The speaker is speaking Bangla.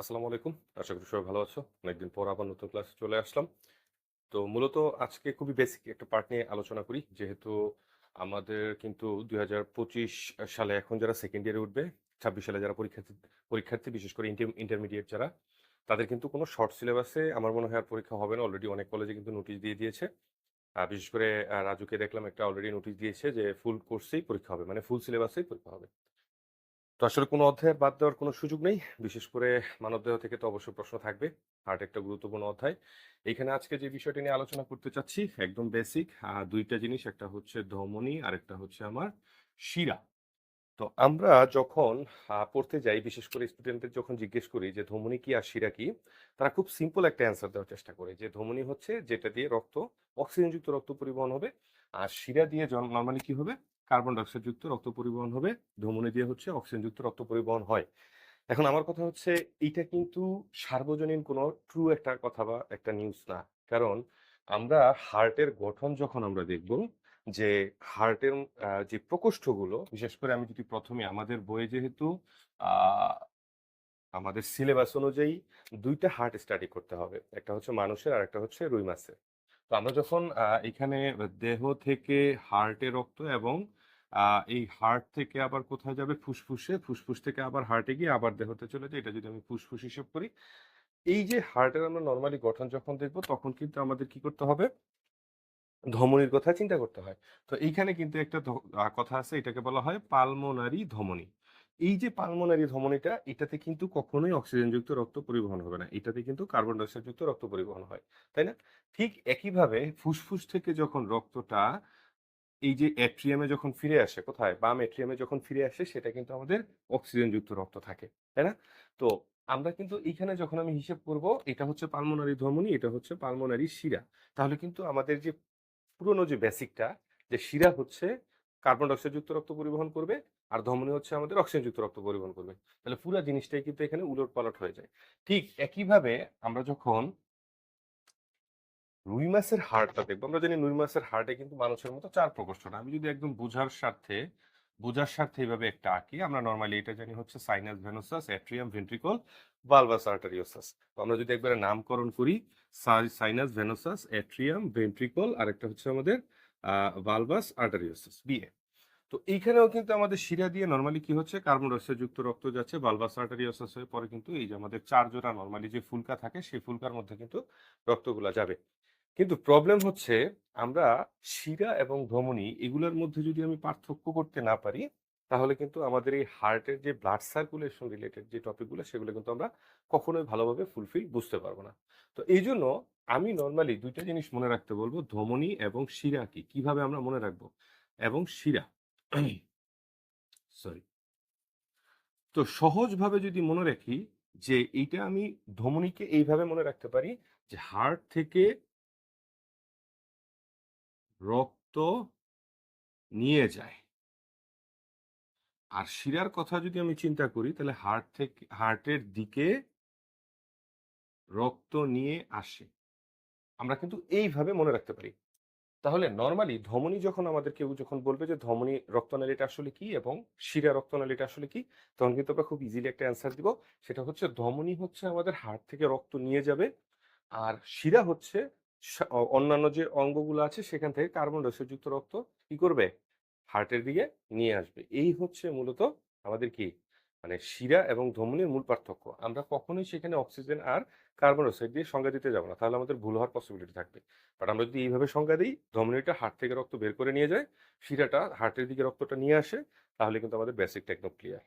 আসসালামু আলাইকুম। আশা করি সবাই ভালো আছো। অনেকদিন পর আবার নতুন ক্লাসে চলে আসলাম। তো মূলত আজকে খুবই বেসিক একটা পার্ট নিয়ে আলোচনা করি। যেহেতু আমাদের কিন্তু দুই হাজার পঁচিশ সালে এখন যারা সেকেন্ড ইয়ারে উঠবে, ছাব্বিশ সালে যারা পরীক্ষার্থী পরীক্ষার্থী, বিশেষ করে ইন্টারমিডিয়েট যারা, তাদের কিন্তু কোনো শর্ট সিলেবাসে আমার মনে হয় আর পরীক্ষা হবে না। অলরেডি অনেক কলেজে কিন্তু নোটিশ দিয়ে দিয়েছে। বিশেষ করে রাজুকে দেখলাম একটা অলরেডি নোটিশ দিয়েছে যে ফুল কোর্সেই পরীক্ষা হবে। মানে ফুল সিলেবাসেই পরীক্ষা হবে। তো আসলে কোনো অধ্যায়ের বাদ দেওয়ার কোনো সুযোগ নেই। বিশেষ করে মানবদেহ থেকে তো অবশ্যই প্রশ্ন থাকবে। হার্ট একটা গুরুত্বপূর্ণ অধ্যায়। এইখানে আজকে যে বিষয়টি নিয়ে আলোচনা করতে চাচ্ছি, একদম বেসিক দুইটা জিনিস, একটা হচ্ছে ধমনী আর একটা হচ্ছে আমার শিরা। তো আমরা যখন পড়তে যাই, বিশেষ করে স্টুডেন্টদের যখন জিজ্ঞেস করি যে ধমনী কি আর শিরা কি, তারা খুব সিম্পল একটা অ্যান্সার দেওয়ার চেষ্টা করে যে ধমনী হচ্ছে যেটা দিয়ে রক্ত অক্সিজেনযুক্ত রক্ত পরিবহন হবে। আর শিরা দিয়ে নর্মালি কি হবে? কার্বন ডাইঅক্সাইড যুক্ত রক্ত পরিবহন হবে। ধমনী দিয়ে হচ্ছে অক্সিজেন যুক্ত রক্ত পরিবহন হয়। এখন আমার কথা হচ্ছে, এইটা কিন্তু সার্বজনীন কোনো ট্রু একটা কথা বা একটা নিউজ না। কারণ আমরা হার্টের গঠন যখন আমরা দেখব, যে হার্টের যে প্রকোষ্ঠগুলো, বিশেষ করে আমি যদি প্রথমে আমাদের বইয়ে যেহেতু আমাদের সিলেবাস অনুযায়ী দুইটা হার্ট স্টাডি করতে হবে। একটা হচ্ছে মানুষের আর একটা হচ্ছে রুই মাছের তো আমরা যখন এখানে দেহ থেকে হার্টে রক্ত এবং এই হার্ট থেকে আবার কোথায় যাবে? ফুসফুসে, ফুসফুস থেকে আবার হার্টে গিয়ে আবার দেহতে চলে যায়। এটা যদি আমি ফুসফুস হিসেব করি। এই যে হার্টের আমরা নর্মালি গঠন যখন দেখব, তখন কিন্তু আমাদের কি করতে হবে? ধমনীর কথা চিন্তা করতে হয়। তো এইখানে কিন্তু একটা কথা আছে, এটাকে বলা হয় পালমোনারি ধমনী। এই যে পালমোনারি ধমনীটা, এটাতে কিন্তু কখনোই অক্সিজেনযুক্ত রক্ত পরিবহন হবে না। এটাতে কিন্তু কার্বন ডাইঅক্সাইড যুক্ত রক্ত পরিবহন হয়, তাই না? ঠিক একইভাবে ফুসফুস থেকে যখন রক্তটা এই যে অ্যাট্রিয়ামে যখন ফিরে আসে, কোথায়? বাম অ্যাট্রিয়ামে যখন ফিরে আসে, সেটা কিন্তু আমাদের অক্সিজেন যুক্ত রক্ত থাকে, তাই না? তো আমরা কিন্তু এইখানে যখন আমি হিসেব করব, এটা হচ্ছে পালমোনারি ধমনী, এটা হচ্ছে পালমোনারি শিরা। তাহলে কিন্তু আমাদের যে পুরনো যে বেসিকটা যে শিরা হচ্ছে কার্বন ডাইঅক্সাইড যুক্ত রক্ত পরিবহন করবে, আর ধমনী হচ্ছে আমাদের অক্সিজেন যুক্ত রক্ত পরিবহন করবে। তাহলে পুরো জিনিসটাই কিন্তু এখানে উলট পালট হয়ে যায়। ঠিক একইভাবে আমরা যখন রুই মাছের হাড়টা দেখব, আমরা জানি রুই মাছের হাড়ে কিন্তু মানুষের মতো চার প্রকোষ্ঠ আমি যদি একদম বোঝার স্বার্থে বোঝার স্বার্থে এইভাবে একটা আঁকি, আমরা নর্মালি এটা জানি হচ্ছে sinus venosus atrium ventricle bulbus arteriosus তো আমরা যদি একবারে নামকরণ করি সাইনাস ভেনোসাস অ্যাট্রিয়াম ভেন্ট্রিকল আর একটা হচ্ছে আমাদের ভালভাস আর্টারিওসিস বিএ তো এইখানেও কিন্তু আমাদের শিরা দিয়ে নর্মালি কি হচ্ছে? কার্বন ডাইঅক্সাইড যুক্ত রক্ত যাচ্ছে ভালভাস আর্টারিওসিস হয়ে পরে কিন্তু এই যে আমাদের চার জোড়া নর্মালি যে ফুলকা থাকে, সেই ফুলকার মধ্যে কিন্তু রক্তগুলা যাবে। কিন্তু প্রবলেম হচ্ছে আমরা শিরা এবং ধমনী এগুলোর মধ্যে যদি আমি পার্থক্য করতে না পারি তাহলে কিন্তু আমাদের এই হার্টের যে ব্লাড সার্কুলেশন রিলেটেড যে টপিকগুলো সেগুলো কিন্তু আমরা কখনোই ভালোভাবে ফুলফিল বুঝতে পারব না। তো এই জন্য আমি নর্মালি দুইটা জিনিস মনে রাখতে বলব, ধমনী এবং শিরা কি কীভাবে আমরা মনে রাখব? এবং শিরা সরি তো সহজভাবে যদি মনে রাখি যে এইটা আমি ধমনীকে এইভাবে মনে রাখতে পারি যে হার্ট থেকে রক্ত নিয়ে যায়। আর শিরার কথা যদি আমি চিন্তা করি, তাহলে হার্ট থেকে, হার্টের দিকে রক্ত নিয়ে আসে। আমরা কিন্তু এইভাবে মনে রাখতে পারি। তাহলে নর্মালি ধমনী যখন আমাদের কেউ যখন বলবে যে, ধমনী রক্তনালীটা আসলে কি এবং শিরা রক্তনালীটা আসলে কি? তখন কিন্তু আমরা খুব ইজিলি একটা অ্যান্সার দিব। সেটা হচ্ছে ধমনী হচ্ছে আমাদের হার্ট থেকে রক্ত নিয়ে যাবে আর শিরা হচ্ছে অন্যান্য যে অঙ্গগুলো আছে সেখান থেকে কার্বন ডাইঅক্সাইড যুক্ত রক্ত কি করবে? হার্টের দিকে নিয়ে আসবে। এই হচ্ছে মূলত আমাদের কি? মানে শিরা এবং ধমনির মূল পার্থক্য। আমরা কখনোই সেখানে অক্সিজেন আর কার্বন ডাইঅক্সাইড দিয়ে সংজ্ঞা দিতে যাব না। তাহলে আমাদের ভুল হওয়ার পসিবিলিটি থাকবে। বাট আমরা যদি এইভাবে সংজ্ঞা দিই, ধমনিটা হার্ট থেকে রক্ত বের করে নিয়ে যায়, শিরাটা হার্টের দিকে রক্তটা নিয়ে আসে, তাহলে কিন্তু আমাদের বেসিকটা একদম ক্লিয়ার